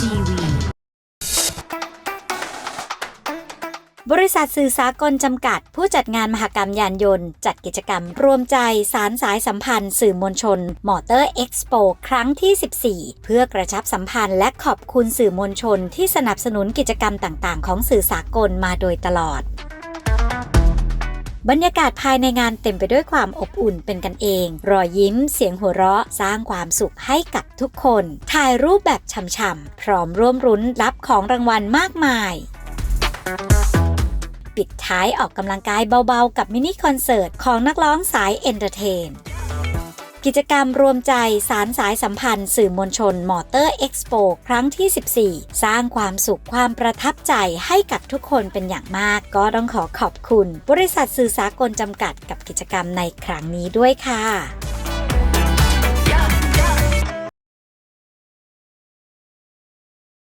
TV บริษัทสื่อสากลจำกัด ผู้จัดงานมหกรรมยานยนต์ จัดกิจกรรมรวมใจสารสายสัมพันธ์ สื่อมวลชน มอเตอร์เอ็กซ์โปครั้งที่ 14 เพื่อกระชับสัมพันธ์และขอบคุณสื่อมวลชนที่สนับสนุนกิจกรรมต่าง ๆ ของสื่อสากลมาโดยตลอด บรรยากาศภายในงานเต็มไปด้วยความอบอุ่นเป็นกันเอง รอยยิ้ม เสียงหัวเราะ สร้างความสุขให้กับทุกคน ถ่ายรูปแบบช่ำๆ พร้อมร่วมรุ้นรับของรางวัลมากมายปิดท้ายออกกำลังกายเบาๆ กับมินิคอนเสิร์ตของนักร้องสายเอนเตอร์เทน กิจกรรมรวมใจสารสายสัมพันธ์ สื่อมวลชนมอเตอร์เอ็กซ์โปครั้งที่ 14 สร้างความสุขความประทับใจให้กับทุกคนเป็นอย่างมาก ก็ต้องขอขอบคุณ บริษัทสื่อสากลจำกัดกับกิจกรรมในครั้งนี้ด้วยค่ะ